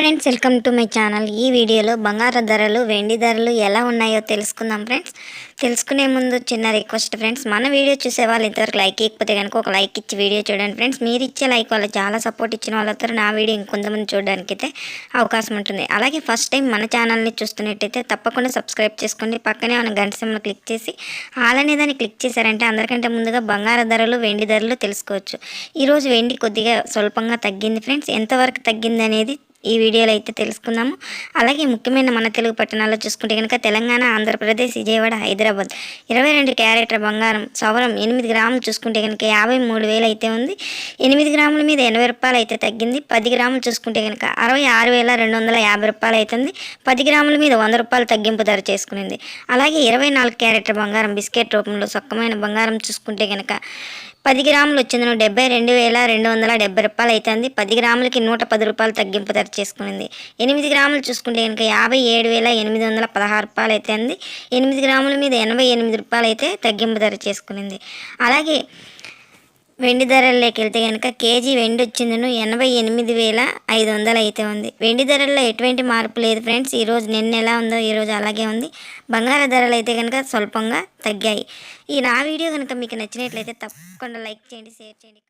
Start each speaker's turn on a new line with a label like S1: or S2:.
S1: Friends welcome to my channel. ఈ వీడియోలో బంగారు ధరలు వెండి ధరలు ఎలా ఉన్నాయో తెలుసుకుందాం ఫ్రెండ్స్. తెలుసుకునే ముందు చిన్న రిక్వెస్ట్ ఫ్రెండ్స్ మన వీడియో చూసే వాళ్ళు ఇంతవరకు లైక్ ఇవ్వకపోతే కనుక ఒక లైక్ ఇచ్చి వీడియో చూడండి ఫ్రెండ్స్. మీరు ఇచ్చే లైక్ వాళ్ళు చాలా సపోర్ట్ ఇచ్చిన వాళ్ళతో నా వీడియో ఇంకొంతమంది చూడడానికి అయితే అవకాశం ఉంటుంది. అలాగే ఫస్ట్ టైం మన ఛానల్ని చూస్తున్నట్టయితే తప్పకుండా సబ్స్క్రైబ్ చేసుకోండి. పక్కనే మనం గంట క్లిక్ చేసి ఆల్ అనే దాన్ని క్లిక్ చేశారంటే అందరికంటే ముందుగా బంగారు ధరలు వెండి ధరలు తెలుసుకోవచ్చు. ఈరోజు వెండి కొద్దిగా స్వల్పంగా తగ్గింది ఫ్రెండ్స్. ఎంతవరకు తగ్గింది అనేది ఈ వీడియోలో అయితే తెలుసుకుందాము. అలాగే ముఖ్యమైన మన తెలుగు పట్టణాల్లో చూసుకుంటే కనుక తెలంగాణ ఆంధ్రప్రదేశ్ విజయవాడ హైదరాబాద్ ఇరవై రెండు క్యారెక్టర్ బంగారం సవరం ఎనిమిది గ్రాములు చూసుకుంటే కనుక యాభై మూడు వేలు అయితే ఉంది. ఎనిమిది గ్రాముల మీద ఎనభై రూపాయలు అయితే తగ్గింది. పది గ్రాములు చూసుకుంటే కనుక అరవై ఆరు వేల రెండు వందల యాభై రూపాయలు అవుతుంది పది గ్రాముల మీద వంద రూపాయలు తగ్గింపు ధర చేసుకునింది. అలాగే ఇరవై నాలుగు క్యారెక్టర్ బంగారం బిస్కెట్ రూపంలో సొక్కమైన బంగారం చూసుకుంటే కనుక పది గ్రాములు వచ్చిందను డెబ్బై రెండు వేల రెండు వందల డెబ్బై రూపాయలు అవుతుంది పది గ్రాములకి నూట పది రూపాయలు తగ్గింపు ధర చేసుకునింది. ఎనిమిది గ్రాములు చూసుకుంటే కనుక యాభై ఏడు వేల ఎనిమిది వందల పదహారు రూపాయలు అవుతుంది ఎనిమిది గ్రాముల మీద ఎనభై ఎనిమిది రూపాయలు అయితే తగ్గింపు ధర చేసుకునింది. అలాగే వెండి ధరల్లోకి వెళ్తే కనుక కేజీ వెండి వచ్చిందను ఎనభై ఎనిమిది వేల ఐదు వందలు అయితే ఉంది. వెండి ధరల్లో ఎటువంటి మార్పు లేదు ఫ్రెండ్స్. ఈరోజు నిన్న ఎలా ఉందో ఈరోజు అలాగే ఉంది. బంగారు ధరలు అయితే కనుక స్వల్పంగా తగ్గాయి. ఈ నా వీడియో కనుక మీకు నచ్చినట్లయితే తప్పకుండా లైక్ చేయండి షేర్ చేయండి